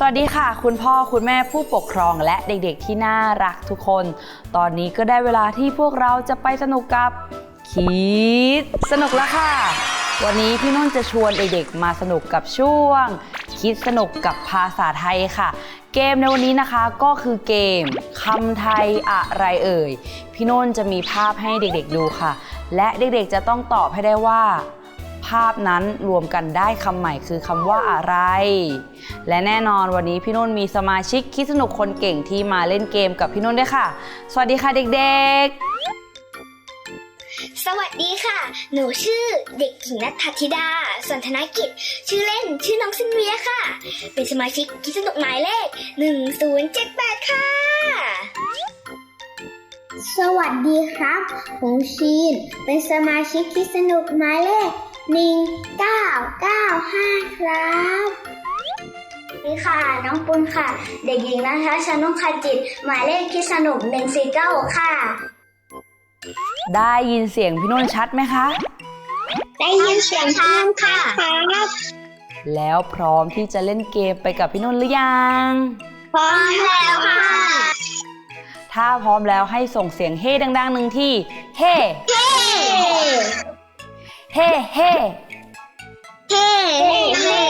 สวัสดีค่ะ คุณพ่อคุณแม่ผู้ปกครองและเด็กๆที่น่ารักทุกคน ตอนนี้ก็ได้เวลาที่พวกเราจะไปสนุกกับคิดสนุกแล้วค่ะ วันนี้พี่นุ่นจะชวนเด็กๆมาสนุกกับช่วง คิดสนุกกับภาษาไทยค่ะ เกมในวันนี้นะคะก็คือเกมคำไทยอะไรเอ่ย พี่นุ่นจะมีภาพให้เด็กๆดูค่ะ และเด็กๆจะต้องตอบให้ได้ว่า ภาพนั้นรวมกันได้คำใหม่คือคำว่าอะไร และแน่นอนวันนี้พี่นุ่นมีสมาชิกคิดสนุกคนเก่งที่มาเล่นเกมกับพี่นุ่นด้วยค่ะ สวัสดีค่ะเด็กสวัสดีค่ะ หนูชื่อเด็กหญิงนัทธิดาสันธนกิจ ชื่อเล่นชื่อน้องซินเวียค่ะ เป็นสมาชิกกิจสนุกหมายเลข 1078 ค่ะ สวัสดีครับ ผมชีน เป็นสมาชิกที่สนุกหมายเลข 1995 ครับสวัสดีค่ะ น้องปุณค่ะ เด็กหญิงนะคะชนกขจิต หมายเลขคิดสนุก149ค่ะๆได้ยินเสียงพี่นุ่นชัดไหมคะ ได้ยินเสียงท่านค่ะครับแล้วพร้อมที่จะเล่นเกมไปกับพี่นุ่นหรือยัง พร้อมแล้วค่ะ ถ้าพร้อมแล้วให้ส่งเสียงเฮ่ดังๆหนึ่งที่ เฮ่ เฮ้เฮ่เฮ่เฮ้เฮ้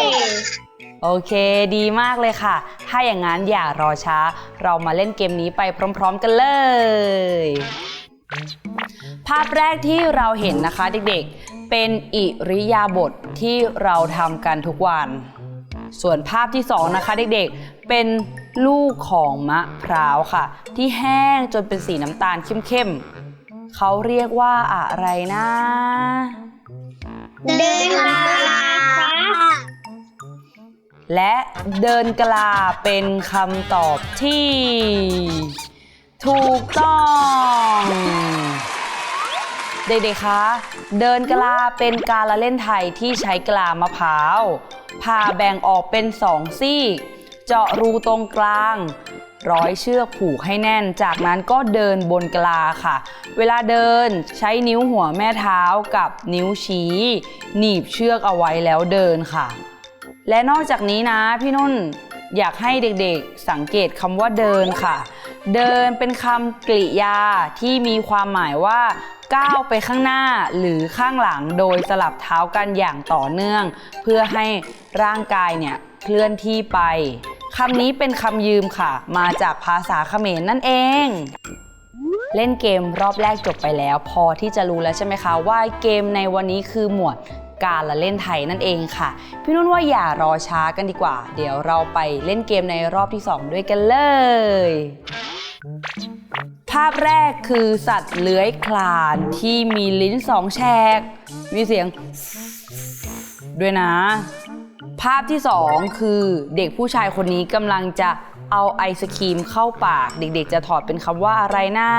โอเค ดีมากเลยค่ะ ถ้าอย่างนั้นอย่ารอช้า เรามาเล่นเกมนี้ไปพร้อม ๆ กันเลย ภาพแรกที่เราเห็นนะคะเด็กๆ เป็นอิริยาบถทที่เราทำกันทุกวัน ส่วนภาพที่สองนะคะเด็กๆ เป็นลูกของมะพร้าวค่ะ ที่แห้งจนเป็นสีน้ำตาลเข้มๆเขาเรียกว่าอะไรนะ เดินมาครับและเดินกลาเป็นคำตอบที่ ถูกต้อง เด็กๆ คะ เดินกลาเป็นการละเล่นไทยที่ใช้กลามะพร้าว ผ่าแบ่งออกเป็นสองซีก เจาะรูตรงกลาง ร้อยเชือกผูกให้แน่น จากนั้นก็เดินบนกลาค่ะ เวลาเดินใช้นิ้วหัวแม่เท้ากับนิ้วชี้ หนีบเชือกเอาไว้แล้วเดินค่ะ และนอกจากนี้นะพี่นุ่นอยากให้เด็กๆสังเกตคำว่าเดินค่ะ เดินเป็นคำกริยาที่มีความหมายว่าก้าวไปข้างหน้าหรือข้างหลังโดยสลับเท้ากันอย่างต่อเนื่อง เพื่อให้ร่างกายเนี่ยเคลื่อนที่ไป คำนี้เป็นคำยืมค่ะ มาจากภาษาเขมรนั่นเอง เล่นเกมรอบแรกจบไปแล้ว พอที่จะรู้แล้วใช่ไหมคะ ว่าเกมในวันนี้คือหมวดการละเล่นไทยนั่นเองค่ะ พี่นุ่นว่าอย่ารอช้ากันดีกว่า เดี๋ยวเราไปเล่นเกมในรอบที่ 2 ด้วยกันเลย ภาพแรกคือสัตว์เลื้อยคลานที่มีลิ้นสองแฉก มีเสียง ด้วยนะ ภาพที่สองคือเด็กผู้ชายคนนี้กำลังจะเอาไอศครีมเข้าปาก เด็กๆ จะถอดเป็นคำว่าอะไรนะ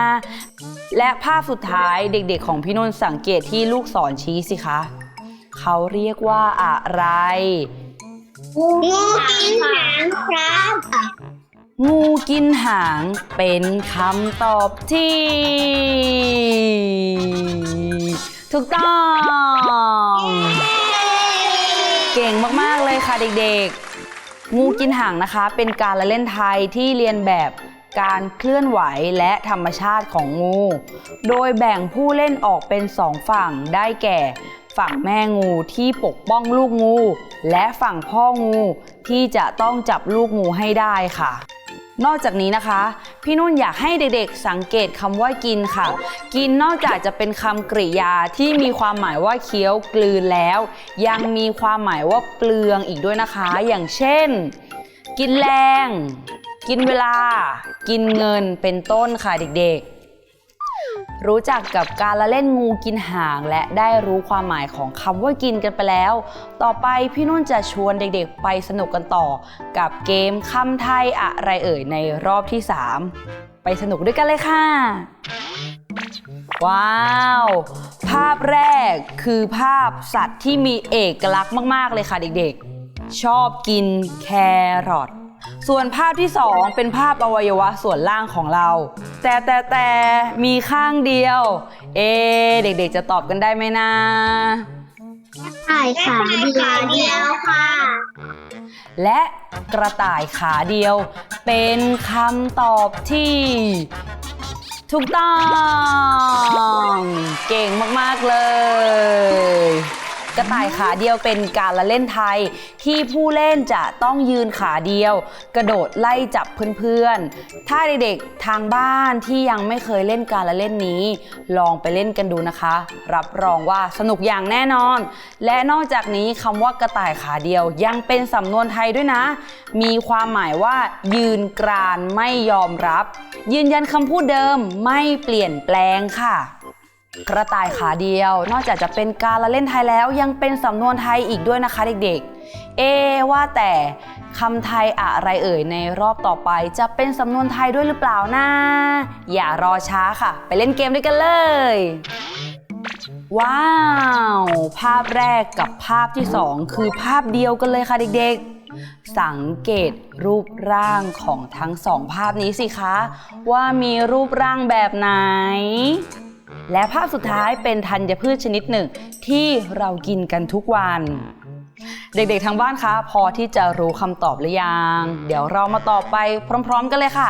และภาพสุดท้ายเด็กๆ ของพี่นนท์สังเกตที่ลูกศรชี้สิคะเขาเรียกว่าอะไร งูกินหางครับงูกินหางเป็นคำตอบที่ ถูกต้อง เก่งมาก ๆ เลยค่ะเด็กๆ งูกินหางนะคะ เป็นการละเล่นไทยที่เรียนแบบการเคลื่อนไหวและธรรมชาติของงู โดยแบ่งผู้เล่นออกเป็นสองฝั่งได้แก่ ฝั่งแม่งูที่ปกป้องลูกงู และฝั่งพ่องูที่จะต้องจับลูกงูให้ได้ค่ะ นอกจากนี้นะคะ พี่นุ่นอยากให้เด็กๆ สังเกตคำว่ากินค่ะ กินนอกจากจะเป็นคำกริยาที่มีความหมายว่าเคี้ยวกลืนแล้ว ยังมีความหมายว่าเปลืองอีกด้วยนะคะ อย่างเช่น กินแรง กินเวลา กินเงินเป็นต้นค่ะเด็กๆ รู้จักกับการละเล่นงูกินหาง และได้รู้ความหมายของคำว่ากินกันไปแล้ว ต่อไปพี่นุ่นจะชวนเด็กๆไปสนุกกันต่อ กับเกมคำไทยอะไรเอ่ยในรอบที่ 3 ไปสนุกด้วยกันเลยค่ะ ว้าว ภาพแรกคือภาพสัตว์ที่มีเอกลักษณ์มาก ๆ เลยค่ะเด็กๆ ชอบกินแครอท ส่วนภาพที่ 2 เป็นภาพอวัยวะส่วนล่างของเรา แต่แต่แต่มีข้างเดียว เอะเด็กๆจะตอบกันได้ไหมนะใช่ค่ะขาเดียวค่ะ และกระต่ายขาเดียว เป็นคำตอบที่ถูกต้อง เก่งมาก ๆ เลย กระต่ายขาเดียวเป็นการละเล่นไทย ที่ผู้เล่นจะต้องยืนขาเดียว กระโดดไล่จับเพื่อนๆ ถ้าเด็กๆทางบ้านที่ยังไม่เคยเล่นการละเล่นนี้ ลองไปเล่นกันดูนะคะ รับรองว่าสนุกอย่างแน่นอน และนอกจากนี้คำว่ากระต่ายขาเดียวยังเป็นสำนวนไทยด้วยนะ มีความหมายว่า ยืนกรานไม่ยอมรับ ยืนยันคำพูดเดิมไม่เปลี่ยนแปลงค่ะ กระต่ายขาเดียว นอกจากจะเป็นการละเล่นไทยแล้วยังเป็นสำนวนไทยอีกด้วยนะคะเด็กๆ เอว่าแต่คำไทยอะไรเอ่ยในรอบต่อไปจะเป็นสำนวนไทยด้วยหรือเปล่านะอย่ารอช้าค่ะ ไปเล่นเกมด้วยกันเลย ว้าว ภาพแรกกับภาพที่สองคือภาพเดียวกันเลยค่ะเด็กๆสังเกตรูปร่างของทั้งสองภาพนี้สิคะ ว่ามีรูปร่างแบบไหน และภาพสุดท้ายเป็นธัญพืชชนิดหนึ่ง ที่เรากินกันทุกวัน เด็กๆทางบ้านคะ พอที่จะรู้คำตอบหรือยัง เดี๋ยวเรามาตอบไปพร้อม ๆ กันเลยค่ะ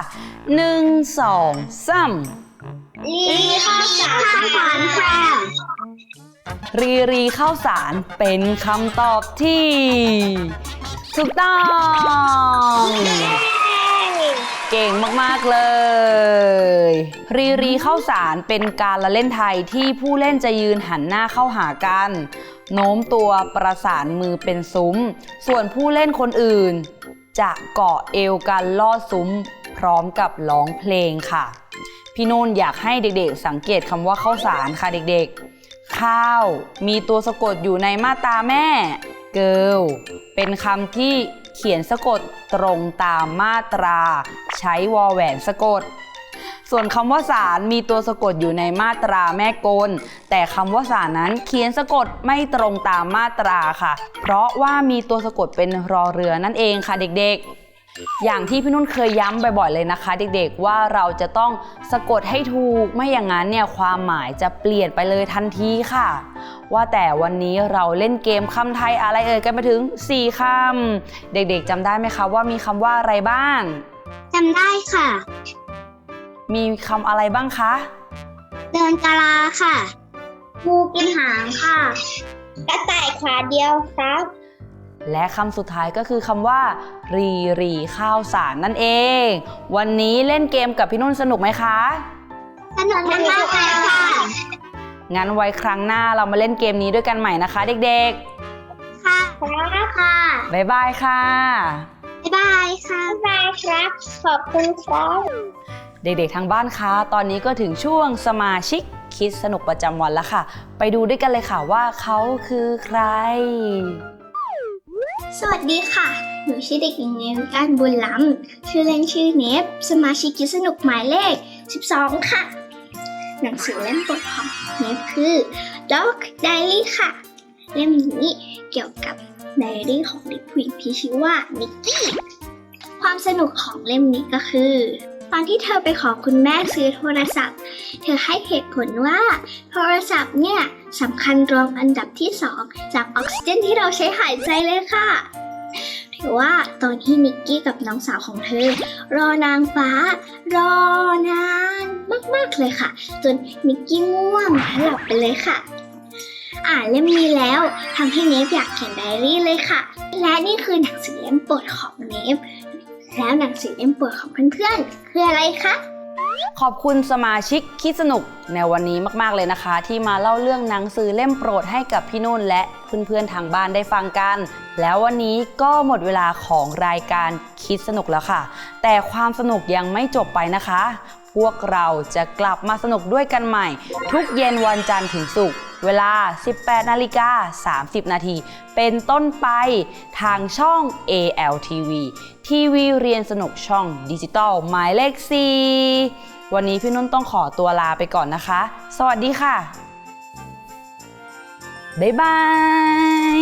1 2 3ลีข้าวสารค่ะรีรีข้าวสารเป็นคำตอบที่ ถูกต้อง เก่งมาก ๆ เลย รีรีเข้าสารเป็นการละเล่นไทยที่ผู้เล่นจะยืนหันหน้าเข้าหากัน โน้มตัวประสานมือเป็นซุ้ม ส่วนผู้เล่นคนอื่น จะเกาะเอวกันลอดซุ้ม พร้อมกับร้องเพลงค่ะ พี่นุ่นอยากให้เด็กๆ สังเกตคำว่าเข้าสารค่ะเด็กๆ ข้าว มีตัวสะกดอยู่ในมาตาแม่ เกิลเป็นคำที่ เขียนสะกดตรงตามมาตรา ใช้วอแหวนสะกด ส่วนคำว่าสารมีตัวสะกดอยู่ในมาตราแม่กล แต่คำว่าสารนั้นเขียนสะกดไม่ตรงตามมาตราค่ะ เพราะว่ามีตัวสะกดเป็นรอเรือนั่นเองค่ะเด็กๆ อย่างที่พี่นุ่นเคยย้ำบ่อยๆเลยนะคะ เด็กๆว่าเราจะต้องสะกดให้ถูกไม่อย่างนั้นเนี่ยความหมายจะเปลี่ยนไปเลยทันทีค่ะ ว่าแต่วันนี้เราเล่นเกมคำไทยอะไรเอ่ยกันไปถึง 4คำเด็กๆจำได้ไหมคะว่ามีคำว่าอะไรบ้างจำได้ค่ะ มีคำอะไรบ้างคะ เดินกะลาค่ะงูกินหางค่ะ กระต่ายขาเดียวครับ และคำสุดท้ายก็คือคำว่า รีรีข้าวสารนั่นเอง วันนี้เล่นเกมกับพี่นุ่นสนุกไหมคะ สนุกมากเลยค่ะ งั้นไว้ครั้งหน้าเรามาเล่นเกมนี้ด้วยกันใหม่นะคะเด็กค่ะครับค่ะๆบ๊ายบายค่ะ บ๊ายบายค่ะบ๊ายบายครับ ขอบคุณครับเด็กๆทางบ้านคะตอนนี้ก็ถึงช่วงสมาชิกคิดสนุกประจำวันแล้วค่ะ ไปดูด้วยกันเลยค่ะว่าเขาคือใคร สวัสดีค่ะ หนูชื่อเด็กหญิงเนวิการบุญล้ำ ชื่อเล่นชื่อเนฟ สมาชิกกิสนุกหมายเลข 12 ค่ะ หนังสือเล่มโปรดของเนฟคือ Dog Diary ค่ะ เล่มนี้เกี่ยวกับไดอารี่ของเด็กผู้หญิงที่ชื่อว่านิกกี้ ความสนุกของเล่มนี้ก็คือ ตอนที่เธอไปขอคุณแม่ซื้อโทรศัพท์ เธอให้เหตุผลว่า โทรศัพท์เนี่ยสำคัญรองอันดับที่สองจากออกซิเจนที่เราใช้หายใจเลยค่ะถือว่าตอนที่นิกกี้กับน้องสาวของเธอ รอนางฟ้า รอนานมาก ๆ เลยค่ะ จนนิกกี้ง่วงและหลับไปเลยค่ะ อ่านเล่มนี้แล้วทำให้เนฟอยากเขียนไดอารี่เลยค่ะ และนี่คือหนังสือเล่มโปรดของเนฟ แล้วหนังสือเล่มโปรดของเพื่อนๆคืออะไรคะ ขอบคุณสมาชิกคิดสนุกในวันนี้มากๆเลยนะคะ ที่มาเล่าเรื่องหนังสือเล่มโปรดให้กับพี่นุ่นและเพื่อนๆทางบ้านได้ฟังกัน แล้ววันนี้ก็หมดเวลาของรายการคิดสนุกแล้วค่ะ แต่ความสนุกยังไม่จบไปนะคะ พวกเราจะกลับมาสนุกด้วยกันใหม่ ทุกเย็นวันจันทร์ถึงศุกร์ เวลา 18 นาฬิกา 30 นาที เป็นต้นไปทางช่อง ALTV ทีวีเรียนสนุกช่องดิจิตอลหมายเลข 4 วันนี้พี่นุ่นต้องขอตัวลาไปก่อนนะคะ สวัสดีค่ะ บ๊ายบาย